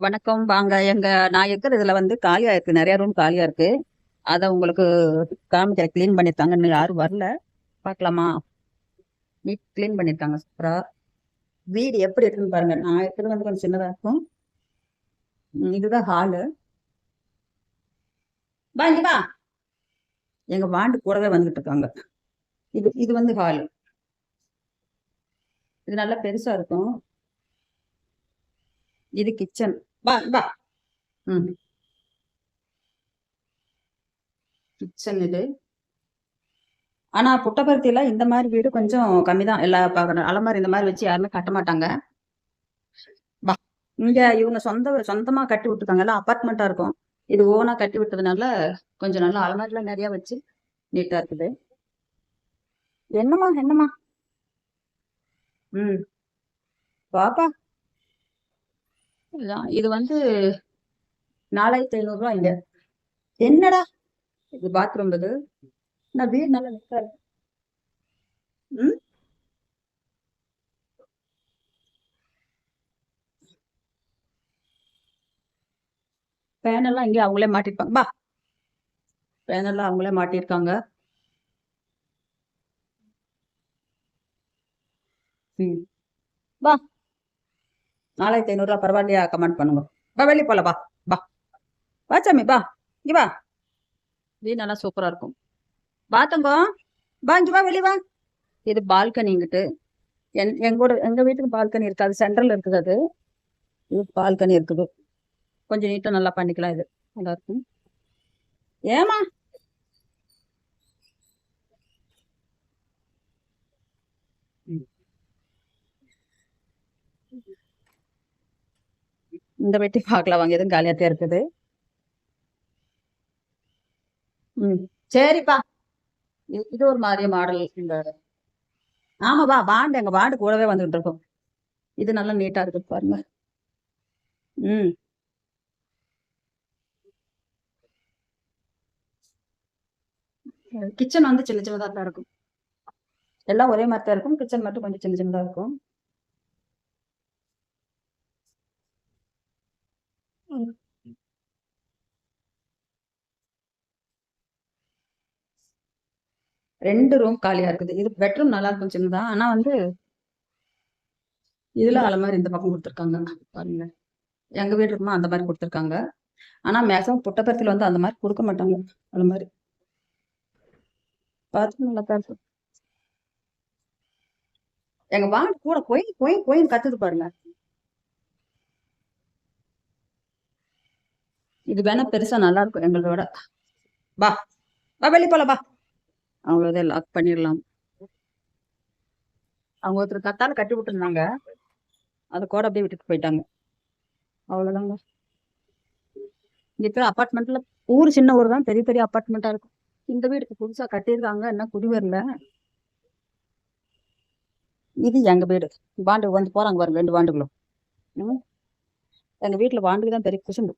வணக்கம். வாங்க எங்க நான் இருக்கிற இதுல வந்து காலியா இருக்கு. நிறைய ரூம் காலியா இருக்கு. அத உங்களுக்கு காமிக்கிற க்ளீன் பண்ணிருக்காங்க இன்னும் யாரும் வரல. பார்க்கலாமா? நீட் க்ளீன் பண்ணிருக்காங்க. சூப்பரா. வீடு எப்படி இருக்குன்னு பாருங்க. நான் இருக்கிறது வந்து கொஞ்சம் சின்னதா இருக்கும். இதுதான் ஹாலு வா இங்க வா. எங்க வாண்டு கூடவே வந்துகிட்டு இருக்காங்க. இது இது வந்து ஹாலு இது நல்லா பெருசா இருக்கும். இது கிச்சன் வா வா ம் கிச்சன் இது ஆனா புட்டபர்த்தியில இந்த மாதிரி வீடு கொஞ்சம் கம்மி தான் எல்லா அலமாரி இந்த மாதிரி வச்சு யாருமே கட்ட மாட்டாங்க. வா. இங்க இவங்க சொந்த சொந்தமா கட்டி விட்டுருக்காங்க. எல்லாம் அப்பார்ட்மெண்ட்டா இருக்கும். இது ஓனா கட்டி விட்டதுனால கொஞ்சம் நல்லா அலமாரில நிறைய வச்சு நீட்டா இருக்குது. என்னம்மா என்னம்மா? ம். பாப்பா இதுதான் இது வந்து நாலாயிரத்தி ஐநூறு ரூபாய் இங்க. என்னடா? இது பாத்ரூம் இது. நான் வீடு நல்லா நீட்டா ம்? பேனெல்லாம் இங்கே அவங்களே மாட்டிருப்பாங்க. பா. பேனெல்லாம் அவங்களே மாட்டியிருக்காங்க ம். பா. நாலாயிரத்தி ஐநூறுரூவா பரவாயில்லையா? கமெண்ட் பண்ணுங்க. பா வெளியே போல பா பா வா சாமி பா இங்க வா. வீடு நல்லா சூப்பரா இருக்கும். வா தங்கம். வா இங்க வா வெளியே வா. இது பால்கனி இங்கிட்டு. என் எங்கூட எங்க வீட்டுக்கு பால்கனி இருக்காது சென்ட்ரல் இருக்குது அது. இது பால்கனி இருக்குது. கொஞ்சம் நீட்டா நல்லா பண்ணிக்கலாம் இது. நல்லா இருக்கும். ஏமா இந்த வெட்டி பார்க்கலாம் வாங்க எதுவும் காலியாத்தே இருக்குது. ம். சரிப்பா. இது இது ஒரு மாதிரி மாடல் இந்த. ஆமாப்பா பாண்டு எங்க பாண்டு கூடவே வந்துகிட்டு இருக்கோம். இது நல்லா நீட்டா இருக்கு பாருங்க. ம். கிச்சன் வந்து சின்ன சின்னதா தான் இருக்கும். எல்லாம் ஒரே மாதிரி தான் இருக்கும். கிச்சன் மட்டும் கொஞ்சம் சின்ன சின்னதா இருக்கும். ம். ரெண்டு ரூம் காலியா இருக்குது. இது பெட்ரூம் நல்லா இருக்கும் சின்னதா. ஆனா வந்து இதுல அலமாரி இந்த பக்கம் கொடுத்துருக்காங்க. பாருங்க. எங்க வீடு இருக்குமா அந்த மாதிரி கொடுத்துருக்காங்க. ஆனா மேக்ஸிமம் புட்டபர்த்தில வந்து அந்த மாதிரி கொடுக்க மாட்டாங்க. அலமாரி பார்த்து நல்லா தான் இருக்கும் எங்க வாண்டு கூட போய் போய் போய் கத்துது பாருங்க. இது வேணா பெருசா நல்லா இருக்கும் எங்களோட. வா. வா வெளியே போல வா. அவ்வளோதான் லாக் பண்ணிடலாம். அவங்க ஒருத்தர் கத்தால கட்டி விட்டுருந்தாங்க. அதை கூட அப்படியே விட்டுட்டு போயிட்டாங்க. அவ்வளோதாங்க இருக்கிற அப்பார்ட்மெண்ட்ல ஊர் சின்ன ஊர் தான் பெரிய பெரிய அப்பார்ட்மெண்ட்டா இருக்கும். இந்த வீடுக்கு புதுசா கட்டியிருக்காங்க என்ன குடி வரல. இது எங்க வீடு. வாண்டு வந்து போறாங்க பாருங்க ரெண்டு வாண்டுகளும். எங்க வீட்டுல வாண்டுக்கு தான் பெரிய குசும்பு.